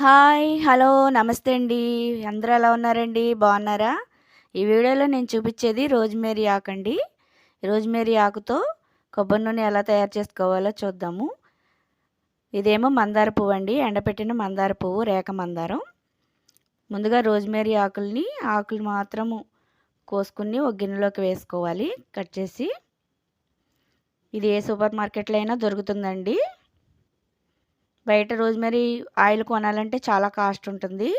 Hi hello నమస్తే అండి. అందరూ ఎలా ఉన్నారండి? బాగున్నారా? ఈ వీడియోలో నేను చూపించేది రోజ్మేరీ ఆకు అండి రోజ్మేరీ ఆకుతో కొబ్బరి నూనె ఎలా తయారు చేసుకోవాలో చూద్దాము. ఇదేమో మందార పువ్వు అండి. ఎండపెట్టిన మందార పువ్వు రేఖ మందారం. ముందుగా రోజ్మేరీ ఆకుల్ని ఆకులు మాత్రము కోసుకుని ఒక గిన్నెలోకి వేసుకోవాలి. కట్ చేసి ఇది ఏ సూపర్ మార్కెట్లో అయినా దొరుకుతుందండి. బయట రోజ్మెరీ ఆయిల్ కొనాలంటే చాలా కాస్ట్ ఉంటుంది.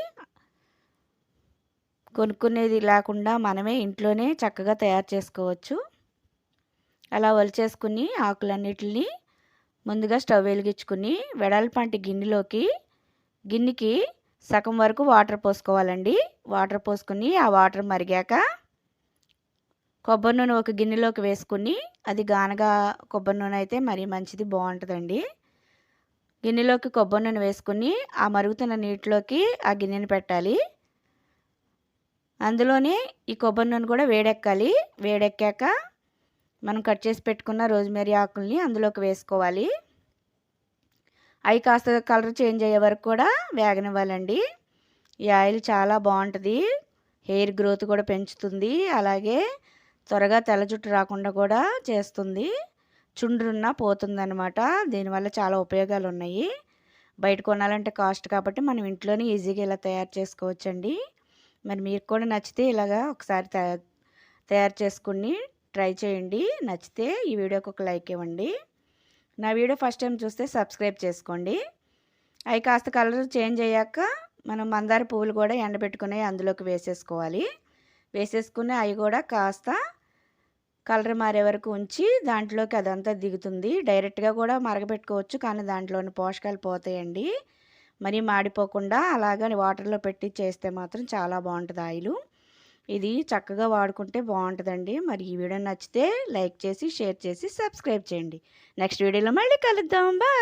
కొనుక్కునేది లేకుండా మనమే ఇంట్లోనే చక్కగా తయారు చేసుకోవచ్చు. అలా వలిచేసుకుని ఆకులన్నిటిని ముందుగా స్టవ్ వెలిగించుకుని వెడల్పంటి గిన్నెలోకి గిన్నెకి సగం వరకు వాటర్ పోసుకోవాలండి. వాటర్ పోసుకుని ఆ వాటర్ మరిగాక కొబ్బరి నూనె ఒక గిన్నెలోకి వేసుకుని అది గానగా కొబ్బరి నూనె అయితే మరీ మంచిది బాగుంటుందండి. గిన్నెలోకి కొబ్బరి నూనె వేసుకుని ఆ మరుగుతున్న నీటిలోకి ఆ గిన్నెని పెట్టాలి. అందులోనే ఈ కొబ్బరి నూనె కూడా వేడెక్కాలి. వేడెక్కాక మనం కట్ చేసి పెట్టుకున్న రోజ్మేరీ ఆకుల్ని అందులోకి వేసుకోవాలి. అవి కాస్త కలర్ చేంజ్ అయ్యే వరకు కూడా వేగనివ్వాలండి. ఈ ఆయిల్ చాలా బాగుంటుంది. హెయిర్ గ్రోత్ కూడా పెంచుతుంది. అలాగే త్వరగా తెల్ల జుట్టు రాకుండా కూడా చేస్తుంది. చుండ్రున్న పోతుందనమాట దీనివల్ల చాలా ఉపయోగాలు ఉన్నాయి బయట కొనాలంటే కాస్ట్ కాబట్టి మనం ఇంట్లోనే ఈజీగా ఇలా తయారు చేసుకోవచ్చండి. మరి మీరు కూడా నచ్చితే ఇలాగా ఒకసారి తయారు చేసుకుని ట్రై చేయండి. నచ్చితే ఈ వీడియోకి ఒక లైక్ ఇవ్వండి. నా వీడియో ఫస్ట్ టైం చూస్తే సబ్స్క్రైబ్ చేసుకోండి. అవి కాస్త కలర్ చేంజ్ అయ్యాక మనం మందార పువ్వులు కూడా ఎండబెట్టుకుని అందులోకి వేసేసుకోవాలి. వేసేసుకుని అవి కూడా కాస్త కలర్ మారే వరకు ఉంచి దాంట్లోకి అదంతా దిగుతుంది. డైరెక్ట్గా కూడా మరగపెట్టుకోవచ్చు కానీ దాంట్లోని పోషకాలు పోతాయండి. మరి మాడిపోకుండా అలాగని వాటర్లో పెట్టి చేస్తే మాత్రం చాలా బాగుంటుంది ఆయిల్. ఇది చక్కగా వాడుకుంటే బాగుంటుందండి. మరి ఈ వీడియో నచ్చితే లైక్ చేసి షేర్ చేసి సబ్స్క్రైబ్ చేయండి. నెక్స్ట్ వీడియోలో మళ్ళీ కలుద్దాం. బాయ్!